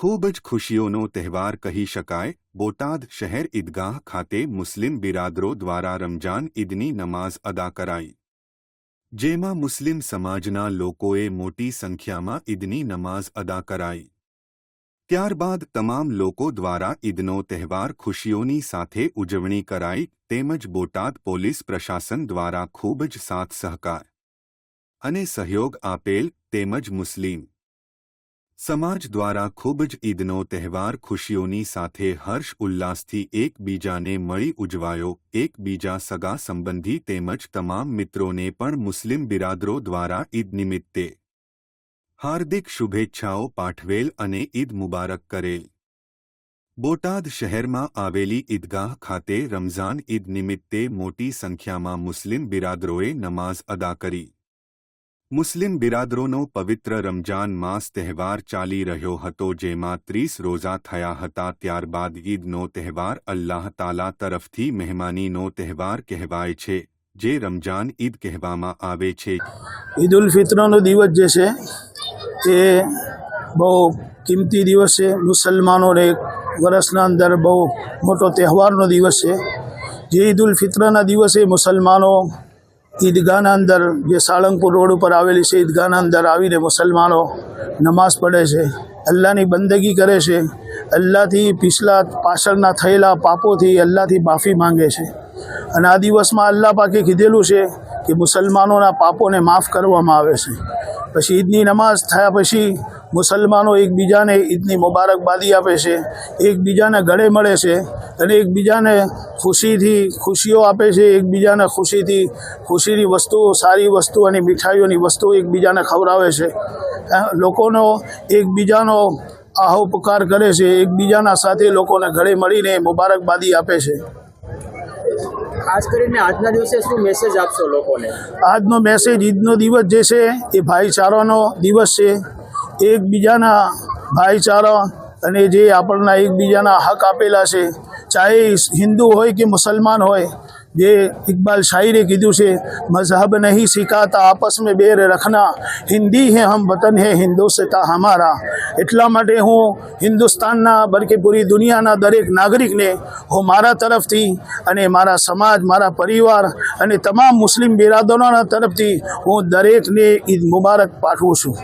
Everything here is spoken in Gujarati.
ખૂબ જ ખુશીઓનો તહેવાર કહી શકાય. બોટાદ શહેર ઈદગાહ ખાતે મુસ્લિમ બિરાદરો દ્વારા રમજાન ઈદની નમાઝ અદા કરાઈ. જેમાં મુસ્લિમ સમાજના લોકોએ મોટી સંખ્યામાં ઈદની નમાઝ અદા કરાઈ. ત્યારબાદ તમામ લોકો દ્વારા ઈદનો તહેવાર ખુશીઓની સાથે ઉજવણી કરાઈ. તેમજ બોટાદ પોલીસ પ્રશાસન દ્વારા ખૂબ જ સાથ સહકાર અને સહયોગ આપેલ તેમજ મુસ્લિમ સમાજ દ્વારા ખૂબ જ ઈદનો તહેવાર ખુશીઓની સાથે હર્ષ ઉલ્લાસથી એકબીજાને મળી ઉજવાયો. એકબીજા સગા સંબંધી તેમજ તમામ મિત્રોને પણ મુસ્લિમ બિરાદરો દ્વારા ઈદ નિમિત્તે હાર્દિક શુભેચ્છાઓ પાઠવેલ અને ઈદ મુબારક કરેલ. બોટાદ શહેરમાં આવેલી ઈદગાહ ખાતે રમઝાન ઈદ નિમિત્તે મોટી સંખ્યામાં મુસ્લિમ બિરાદરોએ નમાઝ અદા કરી. મુસ્લિમ બિરાદરોનો પવિત્ર રમજાન માસ તહેવાર ચાલી રહ્યો હતો, જેમાં ત્રીસ રોઝા થયા હતા. ત્યારબાદ ઈદનો તહેવાર અલ્લાહ તાલા તરફથી મહેમાનીનો તહેવાર કહેવાય છે, જે રમજાન ઈદ કહેવામાં આવે છે. ઈદ ઉલ ફિત્રનો દિવસ જે છે, તે બહુ કિંમતી દિવસ છે. મુસલમાનોને વર્ષના અંદર બહુ મોટો તહેવારનો દિવસ છે. જે ઈદ ઉલ ફિત્રના દિવસે મુસલમાનો ઈદગાહના અંદર જે સાળંગપુર રોડ ઉપર આવેલી છે ઈદગાહના અંદર આવીને મુસલમાનો નમાઝ પઢે છે, અલ્લાહની બંદગી કરે છે અલ્લાહથી પિછલા પાછળના થયેલા પાપોથી અલ્લાહથી માફી માંગે છે. અને આ દિવસમાં અલ્લાહ પાકે કીધેલું છે કે મુસલમાનોના પાપોને માફ કરવામાં આવે છે. પછી ઈદની નમાઝ થયા પછી મુસલમાનો એકબીજાને ઈદની મુબારકબાદી આપે છે, એકબીજાને ગળે મળે છે અને એકબીજાને ખુશીથી ખુશીઓ આપે છે, એકબીજાને ખુશીથી ખુશીની વસ્તુઓ સારી વસ્તુ અને મીઠાઈઓની વસ્તુઓ એકબીજાને ખવડાવે છે. લોકોનો એકબીજાનો આહોપકાર કરે છે એકબીજાના સાથે લોકોને ઘરે મળીને મુબારકબાદી આપે છે. ખાસ કરીને આજના દિવસે શું મેસેજ આપશો લોકોને? આજનો મેસેજ ઈદનો દિવસ જે છે એ ભાઈચારાનો દિવસ છે. એકબીજાના ભાઈચારા અને જે આપણના એકબીજાના હક આપેલા છે ચાહે હિન્દુ હોય કે મુસલમાન હોય જે ઇકબાલ શાયરે કીધું છે મઝહબ નહીં શીખાતા આપસ મેં બેર રખના હિન્દી હે હમ વતન હે હિન્દુસ્તા હમારા એટલા માટે હું હિન્દુસ્તાનના બલકે પૂરી દુનિયાના દરેક નાગરિકને હું મારા તરફથી અને મારા સમાજ મારા પરિવાર અને તમામ મુસ્લિમ બિરાદરોના તરફથી હું દરેકને ઈદ મુબારક પાઠવું છું